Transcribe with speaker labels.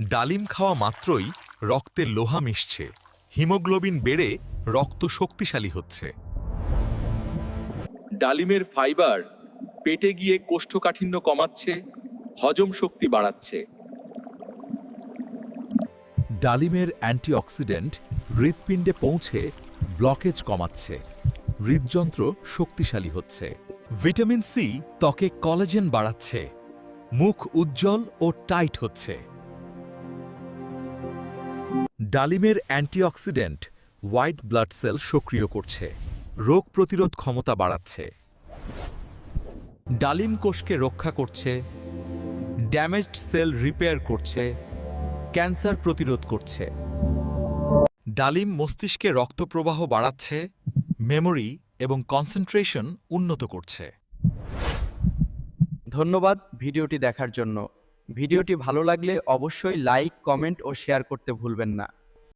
Speaker 1: ডালিম খাওয়া মাত্রই রক্তে লোহা মিশছে। হিমোগ্লোবিন বেড়ে রক্ত শক্তিশালী হচ্ছে।
Speaker 2: ডালিমের ফাইবার পেটে গিয়ে কোষ্ঠকাঠিন্য কমাচ্ছে, হজম শক্তি বাড়াচ্ছে।
Speaker 1: ডালিমের অ্যান্টিঅক্সিডেন্ট হৃৎপিণ্ডে পৌঁছে ব্লকেজ কমাচ্ছে, হৃদযন্ত্র শক্তিশালী হচ্ছে। ভিটামিন সি ত্বকে কলাজেন বাড়াচ্ছে, মুখ উজ্জ্বল ও টাইট হচ্ছে। ডালিমের অ্যান্টিঅক্সিডেন্ট হোয়াইট ব্লাড সেল সক্রিয় করছে, রোগ প্রতিরোধ ক্ষমতা বাড়াচ্ছে। ডালিম কোষকে রক্ষা করছে, ড্যামেজড সেল রিপেয়ার করছে, ক্যান্সার প্রতিরোধ করছে। ডালিম মস্তিষ্কে রক্তপ্রবাহ বাড়াচ্ছে, মেমোরি এবং কনসেন্ট্রেশন উন্নত করছে।
Speaker 3: ধন্যবাদ ভিডিওটি দেখার জন্য। ভিডিওটি ভালো লাগলে অবশ্যই লাইক, কমেন্ট ও শেয়ার করতে ভুলবেন না।